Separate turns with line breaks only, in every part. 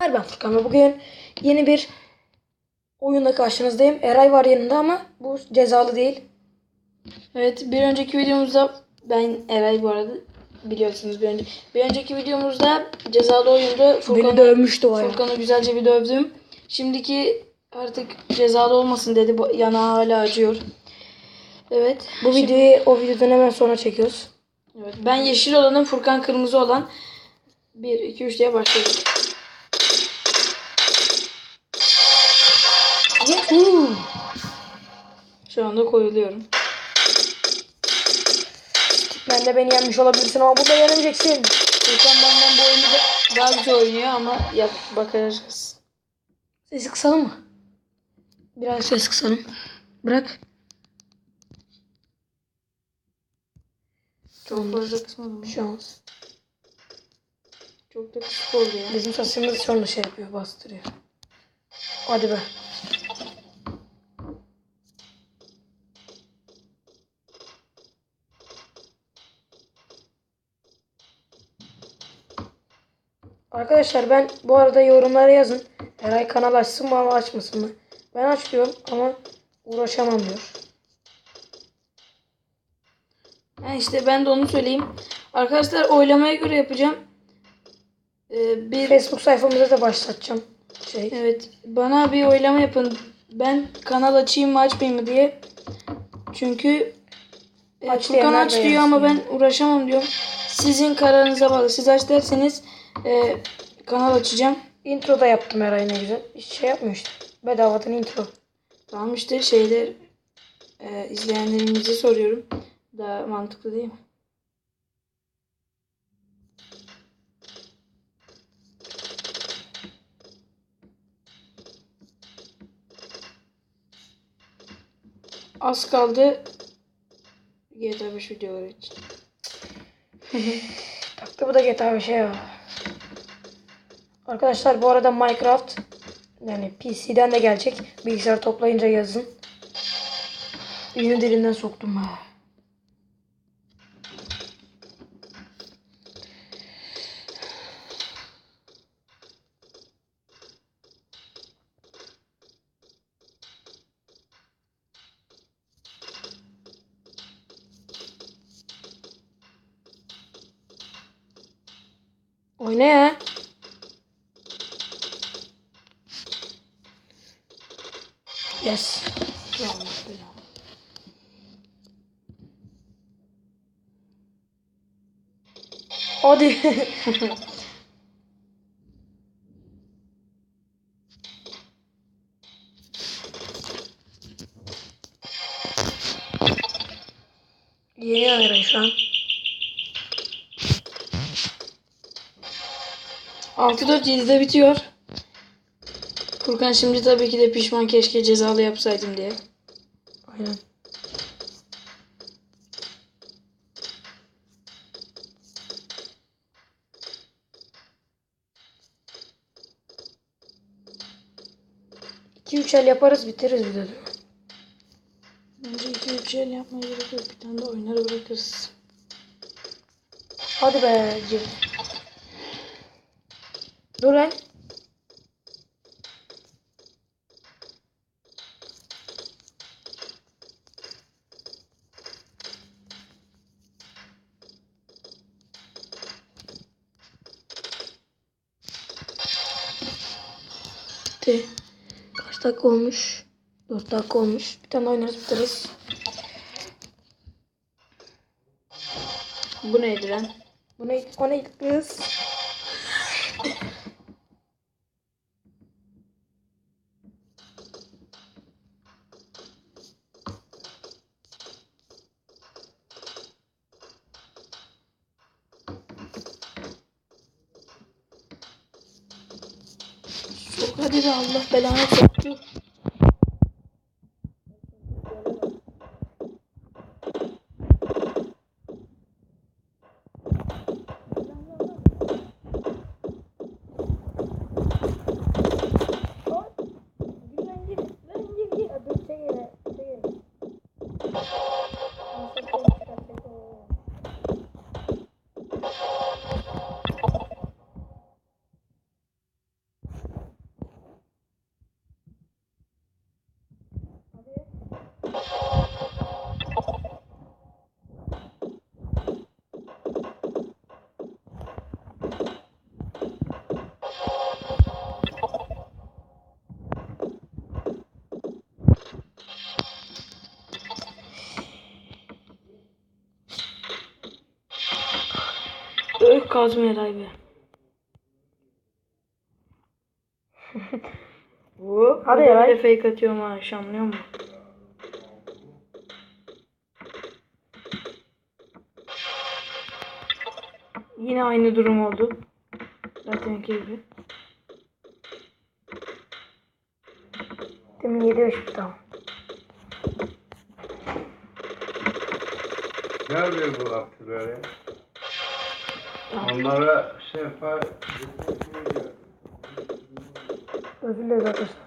Merhaba Furkan ve bugün yeni bir oyunda karşınızdayım. Eray var yanında ama bu cezalı değil.
Evet bir önceki videomuzda ben Eray bu arada biliyorsunuz bir önce bir önceki videomuzda cezalı oyunda Furkan'ı
dövmüştü.
Furkan'ı güzelce bir dövdüm. Şimdiki artık cezalı olmasın dedi. Bu Yanağı hala acıyor. Evet.
Bu videoyu o videodan hemen sonra çekiyoruz.
Evet. Ben yeşil olanım, Furkan kırmızı olan. 1 2 3 diye başladık. Şu anda koyuluyorum.
Ben de beni yenmiş olabilirsin ama burada yenemeyeceksin.
Furkan benden bu oyunu da daha güzel oynuyor ama yap bakacağız.
Sesi kısalım mı? Biraz ses kısalım. Bırak.
Çok fazla kısmadım.
Bir şey.
Çok da kısık oldu ya.
Bizim sesimiz sonra şey yapıyor, bastırıyor. Hadi be. Arkadaşlar ben bu arada yorumlara yazın. Eray kanal açsın mı ama açmasın mı? Ben aç diyorum ama uğraşamam diyor.
Ha işte ben de onu söyleyeyim. Arkadaşlar oylamaya göre yapacağım. Ee, bir
Facebook sayfamıza da başlatacağım. Şey.
evet bana bir oylama yapın. Ben kanal açayım mı açmayayım mı diye. Çünkü e,
Aç
Furkan
diyenler
aç diyor ama ben uğraşamam diyorum. Sizin kararınıza bağlı. Siz aç derseniz e, kanal açacağım.
Intro da yaptım Eray ne güzel. Hiç şey yapmıyor işte. Bedavadan intro.
Tamam işte şeyler e, izleyenlerimize soruyorum. Daha mantıklı değil mi? Az kaldı GTA 5 videoları için.
Taktı bu da GTA bir şey ya. Arkadaşlar bu arada Minecraft yani PC'den de gelecek. Bilgisayar toplayınca yazın. Yeni dilinden soktum ha. Oyna ya. Yes. Hadi. Yeni ayran şu an.
6-4-7'de bitiyor. Furkan şimdi tabii ki de pişman keşke cezalı yapsaydım diye.
Aynen. İki üç el yaparız bitiririz videoyu.
Bence iki üç el yapmaya gerek yok. Bir tane de oynarı bırakırız.
Hadi be Cem. Dur lan. Bitti. Kaç dakika olmuş? 4 dakika olmuş. Bir tane oynarız bitiririz.
Bu neydi lan?
Bu ne? O ne kız?
Hadi be Allah belanı soktu. Kazma Eray be. Bu
Hadi
de
Eray.
fake atıyorum ha şanlıyor mu? Yine aynı durum oldu. Zaten gibi.
Demin 7 5 tamam.
Ne oluyor bu aktivlere? Onlara şey yapar.
Özür dileriz arkadaşlar.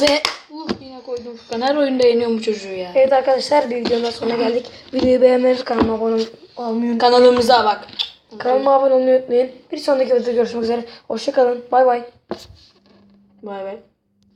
Ve uh, yine koydum Furkan. Her oyunda yeniyorum bu çocuğu ya.
Evet arkadaşlar bir videonun sonuna geldik. Videoyu beğenmeyi, kanalıma abone olmayı unutmayın.
Kanalımıza bak.
Kanalıma abone olmayı unutmayın. Bir sonraki videoda görüşmek üzere. Hoşçakalın. Bay bay.
Bay bay.